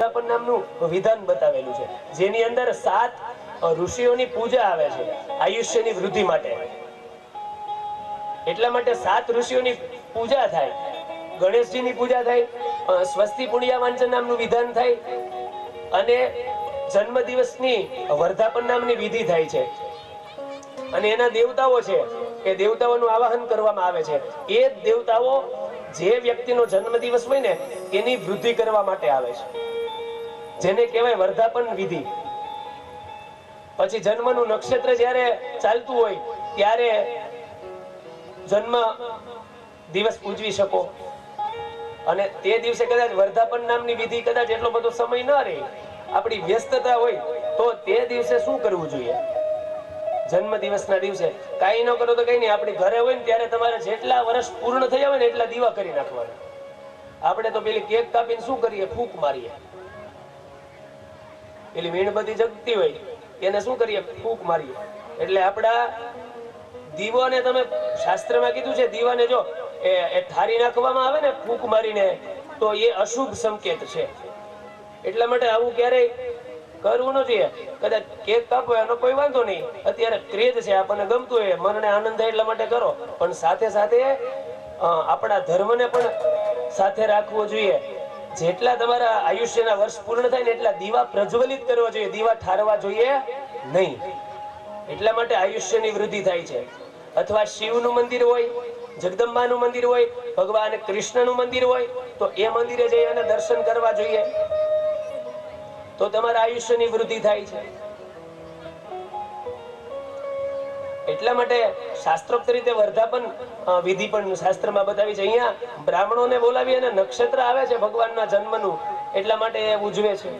વર્ધાપન નામનું વિધાન બતાવેલું છે, જેની અંદર સાત ઋષિઓની પૂજા આવે છે, આયુષ્યની વૃદ્ધિ માટે. એટલા માટે સાત ઋષિઓની પૂજા થાય. ગણેશજીની પૂજા થાય સ્વસ્તિ પુણ્યા વાંચન નામનું વિધાન થાય, અને જન્મ દિવસની વર્ધાપન નામની વિધિ થાય છે. અને એના દેવતાઓ છે, એ દેવતાઓનું આવાહન કરવામાં આવે છે. એ દેવતાઓ જે વ્યક્તિનો જન્મ દિવસ હોય ને, એની વૃદ્ધિ કરવા માટે આવે છે. જેને કહેવાય વર્ધાપન વિધિ. પછી જન્મનું નક્ષત્ર જ્યારે ચાલતું હોય, ત્યારે જન્મ દિવસ ઉજવી શકો. અને તે દિવસે કદાચ વર્ધાપન નામની વિધિ કદાચ એટલો બધો સમય ન રહે, આપણી વ્યસ્તતા હોય, તો તે દિવસે શું કરવું જોઈએ? જન્મ દિવસના દિવસે કાંઈ ન કરો તો કઈ નહીં, આપણી ઘરે હોય ને ત્યારે તમારે જેટલા વર્ષ પૂર્ણ થયા હોય ને એટલા દીવા કરી નાખવાના. આપણે તો પેલી કેક કાપીને શું કરીએ? ફૂંક મારીએ. પેલી મીણબત્તી જગતી હોય. એને શું કરીએ? ફૂંક મારીએ. એટલે આપણા દીવાને તમે શાસ્ત્રમાં કીધું છે, દીવાને જો એ ઠારી નાખવામાં આવે ને ફૂંક મારીને, તો એ અશુભ સંકેત છે. એટલા માટે આવું ક્યારેય કરવું ન જોઈએ. કદાચ કેક કાપો, એનો કોઈ વાંધો નહીં. અત્યારે ક્રેજ છે, આપણને ગમતું હોય, મનને આનંદ થાય એટલા માટે કરો. પણ સાથે સાથે આપણા ધર્મને પણ સાથે રાખવો જોઈએ. જેટલા તમારા આયુષ્યના વર્ષ પૂર્ણ થાય ને એટલા દીવા પ્રજ્વલિત કરવા જોઈએ. દીવા ઠારવા જોઈએ નહીં. એટલા માટે આયુષ્યની વૃદ્ધિ થાય છે. અથવા શિવનું મંદિર હોય, જગદંબાનું મંદિર હોય, ભગવાન કૃષ્ણનું મંદિર હોય, તો એ મંદિરે જઈ અને દર્શન કરવા જોઈએ. તો તમારા આયુષ્યની વૃદ્ધિ થાય છે. એટલા માટે શાસ્ત્રોક્ત રીતે વર્ધાપન વિધિ પણ શાસ્ત્રમાં બતાવી છે. અહીંયા બ્રાહ્મણોને બોલાવી અને નક્ષત્ર આવે છે ભગવાનના જન્મનું, એટલા માટે એ ઉજવે છે.